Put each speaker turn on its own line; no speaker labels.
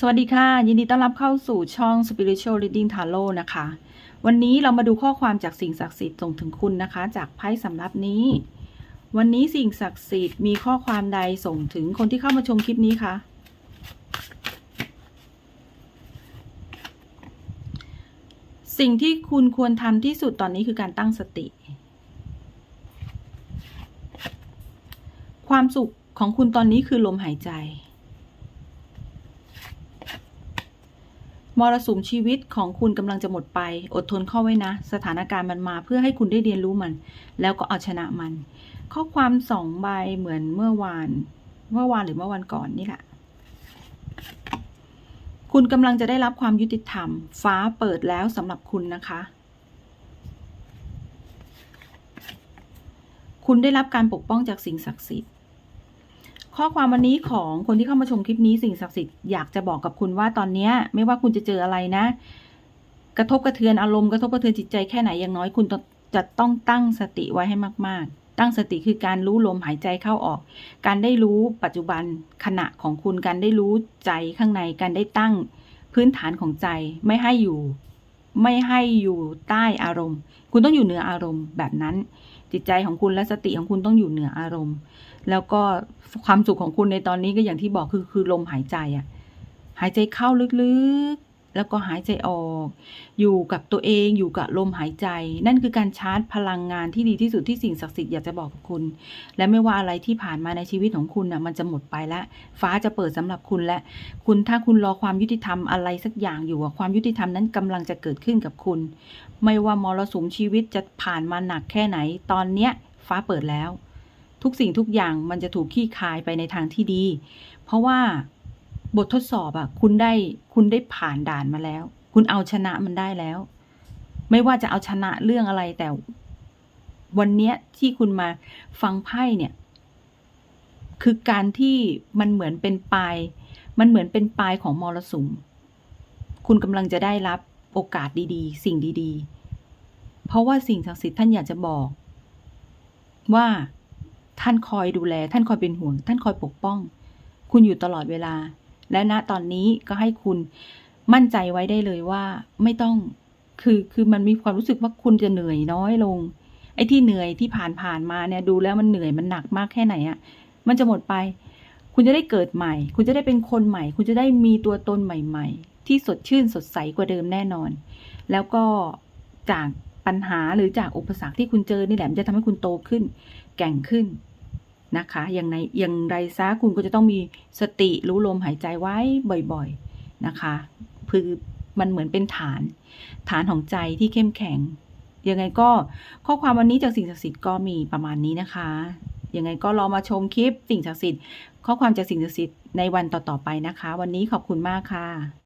สวัสดีค่ะ ยินดีต้อนรับเข้าสู่ช่อง Spiritual Reading Tarot นะคะ วันนี้เรามาดูข้อความจากสิ่งศักดิ์สิทธิ์ส่งถึงคุณนะคะ จากไพ่สำรับนี้ วันนี้สิ่งศักดิ์สิทธิ์มีข้อความใดส่งถึงคนที่เข้ามาชมคลิปนี้คะสิ่งที่คุณควรทำที่สุดตอนนี้คือการตั้งสติ ความสุขของคุณตอนนี้คือลมหายใจ มรสุมชีวิตของคุณกำลังจะหมดไป อดทนเข้าไว้นะ สถานการณ์มันมาเพื่อให้คุณได้เรียนรู้มัน แล้วก็เอาชนะมัน ข้อความสองใบเหมือนเมื่อวาน เมื่อวานหรือเมื่อวันก่อนนี่แหละคุณกำลังจะได้รับความยุติธรรม ฟ้าเปิดแล้วสำหรับคุณนะคะ คุณได้รับการปกป้องจากสิ่งศักดิ์สิทธิ์ ข้อความวันนี้ของคนที่เข้ามาชมคลิปนี้สิ่งศักดิ์สิทธิ์อยากจะบอกกับคุณว่าตอนนี้ไม่ว่าคุณจะเจออะไรนะ กระทบกระเทือนอารมณ์กระทบกระเทือนจิตใจแค่ไหนอย่างน้อยคุณต้องจะต้องตั้งสติไว้ให้มาก ๆ ตั้งสติคือการรู้ลมหายใจเข้าออก การได้รู้ปัจจุบันขณะของคุณการได้รู้ใจข้างในการได้ตั้งพื้นฐานของใจไม่ให้อยู่ ไม่ให้อยู่ใต้อารมณ์ คุณต้องอยู่เหนืออารมณ์แบบนั้น จิตใจของคุณและสติของคุณต้องอยู่เหนืออารมณ์ แล้วก็ความสุขของคุณในตอนนี้ก็อย่างที่บอกคือคือลมหายใจอะหายใจเข้าลึกๆ แล้วก็หายใจออก อยู่กับตัวเองอยู่กับลมหายใจ นั่นคือการชาร์จพลังงานที่ดีที่สุดที่สิ่งศักดิ์สิทธิ์อยากจะบอกกับคุณ และไม่ว่าอะไรที่ผ่านมาในชีวิตของคุณน่ะมันจะหมดไปแล้วฟ้าจะเปิดสำหรับคุณและคุณถ้าคุณรอความยุติธรรมอะไรสักอย่างอยู่อะความยุติธรรมนั้นกำลังจะเกิดขึ้นกับคุณ ไม่ว่ามรสุมชีวิตจะผ่านมาหนักแค่ไหน ตอนเนี้ยฟ้าเปิดแล้ว ทุกสิ่งทุกอย่างมันจะถูกขี้คายไปในทางที่ดี เพราะว่า บททดสอบอะคุณได้คุณได้ผ่านด่านมาแล้ว คุณเอาชนะมันได้แล้ว ไม่ว่าจะเอาชนะเรื่องอะไรแต่ วันเนี้ยที่คุณมาฟังไพ่เนี่ย คือการที่มันเหมือนเป็นปลาย มันเหมือนเป็นปลายของมรสุม คุณกำลังจะได้รับโอกาสดีๆ สิ่งดีๆ เพราะว่าสิ่งศักดิ์สิทธิ์ท่านอยากจะบอก ว่าท่านคอยดูแล ท่านคอยเป็นห่วง ท่านคอยปกป้อง คุณอยู่ตลอดเวลา และณตอนนี้ก็ให้คุณมั่นใจไว้ได้เลยว่าไม่ต้องคือคือมันมีความรู้สึกว่าคุณจะเหนื่อยน้อยลง ไอ้ที่เหนื่อยที่ผ่านผ่านมาเนี่ยดูแล้วมันเหนื่อยมันหนักมากแค่ไหนอะมันจะหมดไป คุณจะได้เกิดใหม่ คุณจะได้เป็นคนใหม่ คุณจะได้มีตัวตนใหม่ ๆ ที่สดชื่นสดใสกว่าเดิมแน่นอน แล้วก็จากปัญหาหรือจากอุปสรรคที่คุณเจอนี่แหละมันจะทำให้คุณโตขึ้น แก่งขึ้น นะคะอย่างในอย่างไรซะคุณก็จะต้องมีสติรู้ลมหายใจไว้บ่อยๆนะคะคือมันเหมือนเป็นฐาน ฐานของใจที่เข้มแข็ง ยังไงก็ข้อความวันนี้จากสิ่งศักดิ์สิทธิ์ก็มีประมาณนี้นะคะ ยังไงก็รอมาชมคลิปสิ่งศักดิ์สิทธิ์ข้อความจากสิ่งศักดิ์สิทธิ์ในวันต่อๆไปนะคะ วันนี้ขอบคุณมากค่ะ